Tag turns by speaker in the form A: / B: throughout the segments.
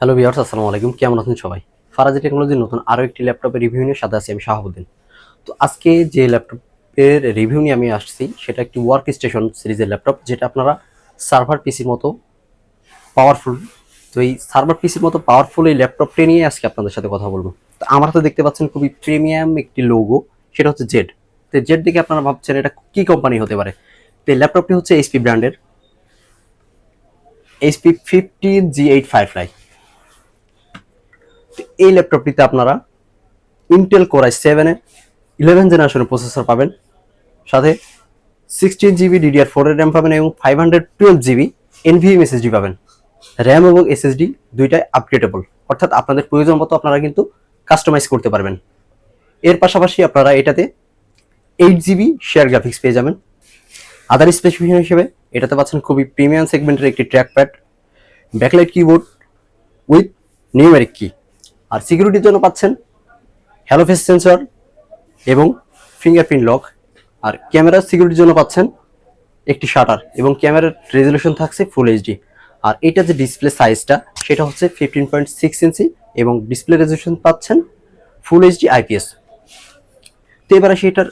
A: Hello viewers, আসসালামু আলাইকুম। কেমন আছেন সবাই? ফারাজি টেকনোলজির নতুন আরও একটি ল্যাপটপের রিভিউ নিয়ে সাথে আছি আমি শাহাবুদ্দিন। তো আজকে যে ল্যাপটপের রিভিউ নিয়ে আমি আসছি, সেটা একটি ওয়ার্ক স্টেশন সিরিজের ল্যাপটপ, যেটা আপনারা সার্ভার পিসির মতো পাওয়ারফুল তো এই সার্ভার পিসির মতো পাওয়ারফুল এই ল্যাপটপটি নিয়ে আজকে আপনাদের সাথে কথা বলব। তো আমার তো দেখতে পাচ্ছেন খুবই প্রিমিয়াম একটি লোগো সেটা হচ্ছে জেড তো জেড দেখে আপনারা ভাবছেন এটা কি কোম্পানি হতে পারে? তো এই ল্যাপটপটি হচ্ছে এইচপি ব্র্যান্ডের HP fifteen G eight five এই ল্যাপটপটিতে আপনারা ইন্টেল কোরাই সেভেনের ইলেভেন জেনারেশনের প্রসেসর পাবেন। সাথে সিক্সটিন জিবি ডিডিআর ফোরের র্যাম পাবেন এবং five hundred twelve GB NVMe SSD পাবেন। র্যাম এবং এসএসডি দুইটাই আপগ্রেডেবল অর্থাৎ আপনাদের প্রয়োজন মতো আপনারা কিন্তু কাস্টমাইজ করতে পারবেন। এর পাশাপাশি আপনারা এটাতে এইট জিবি শেয়ার গ্রাফিক্স পেয়ে যাবেন। আদার স্পেসিফিকেশন হিসেবে এটাতে পাচ্ছেন খুবই প্রিমিয়াম সেগমেন্টের একটি track pad backlight keyboard with numeric key আর সিকিউরিটির জন্য পাচ্ছেন হ্যালো ফেস সেন্সর এবং ফিঙ্গারপ্রিন্ট লক আর ক্যামেরার সিকিউরিটির জন্য পাচ্ছেন একটি শাটার এবং ক্যামেরার রেজলিউশন থাকছে ফুল এইচডি আর এটা যে ডিসপ্লে সাইজটা সেটা হচ্ছে ফিফটিন পয়েন্ট সিক্স ইঞ্চি এবং ডিসপ্লে রেজলিউশন পাচ্ছেন ফুল এইচডি আইপিএস তো এবার আসি এটার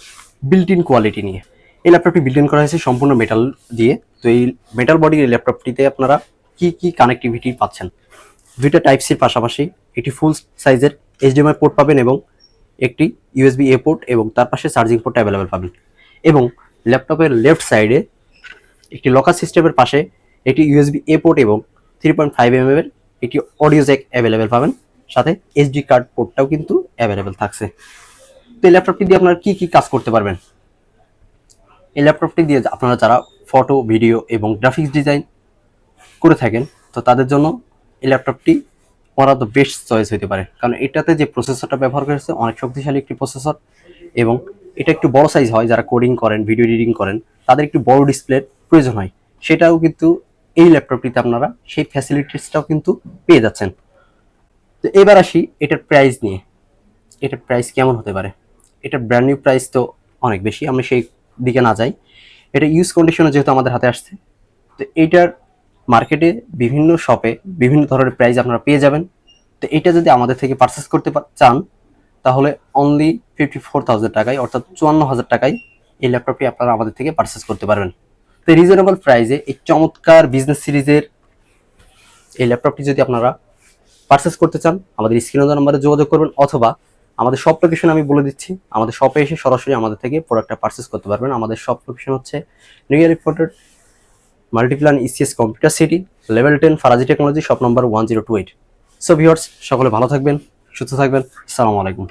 A: বিল্ট ইন কোয়ালিটি নিয়ে। এই ল্যাপটপটি বিল্ট ইন করা হয়েছে সম্পূর্ণ মেটাল দিয়ে। তো এই মেটাল বডির ল্যাপটপটিতে আপনারা কি কি কানেক্টিভিটি পাচ্ছেন? দুইটা টাইপ সির পাশাপাশি একটি ফুল সাইজের এইচডিএমআই পোর্ট পাবেন এবং একটি ইউএসবি এ পোর্ট এবং তার পাশে চার্জিং পোর্ট অ্যাভেলেবেল পাবেন। এবং ল্যাপটপের লেফট সাইডে একটি লকার সিস্টেমের পাশে একটি ইউএসবি এ পোর্ট এবং থ্রি পয়েন্ট ফাইভ এম এর একটি অডিও জ্যাক অ্যাভেলেবেল পাবেন। সাথে এইচডি কার্ড পোর্টটাও কিন্তু অ্যাভেলেবেল থাকছে। তো এই ল্যাপটপটি দিয়ে আপনারা কি কি কাজ করতে পারবেন? এই ল্যাপটপটি দিয়ে আপনারা যারা ফটো ভিডিও এবং গ্রাফিক্স ডিজাইন করে থাকেন, তো তাদের জন্য এই ল্যাপটপটি অফ দ্য বেস্ট চয়েস হতে পারে। কারণ এটাতে যে প্রসেসরটা ব্যবহার করেছে, অনেক শক্তিশালী একটি প্রসেসর এবং এটা একটু বড় সাইজ হয়, যারা কোডিং করেন ভিডিও এডিটিং করেন, তাদের একটু বড় ডিসপ্লের প্রয়োজন হয়। সেটাও কিন্তু এই ল্যাপটপটিতে আপনারা সেই ফ্যাসিলিটিসটাও কিন্তু পেয়ে যাচ্ছেন। তো এবার আসি এটার প্রাইস নিয়ে। এটার প্রাইস কেমন হতে পারে? এটার ব্র্যান্ড নিউ প্রাইস তো অনেক বেশি, আমরা সেই দিকে না যাই। এটা ইউজ কন্ডিশনে যেহেতু আমাদের হাতে আসছে, তো এইটার মার্কেটে বিভিন্ন শপে বিভিন্ন ধরনের প্রাইস আপনারা পেয়ে যাবেন। তো এটা যদি আমাদের থেকে পারচেস করতে চান, তাহলে অনলি ফিফটি ফোর থাউজেন্ড টাকায় অর্থাৎ চুয়ান্ন হাজার টাকায় এই ল্যাপটপটি আপনারা আমাদের থেকে পারচেস করতে পারবেন। তো রিজনেবল প্রাইসে এই চমৎকার বিজনেস সিরিজের এই ল্যাপটপটি যদি আপনারা পারচেস করতে চান, আমাদের স্ক্রিনে নাম্বারে যোগাযোগ করবেন অথবা আমাদের শপ লোকেশন আমি বলে দিচ্ছি। আমাদের শপে এসে সরাসরি আমাদের থেকে প্রোডাক্টটা পারচেস করতে পারবেন। আমাদের শপ লোকেশন হচ্ছে new year reported multiplan ECS computer city level ten Faraji technology shop number one zero two eight so viewers সকলে ভালো থাকবেন, সুস্থ থাকবেন সালামু আলাইকুম।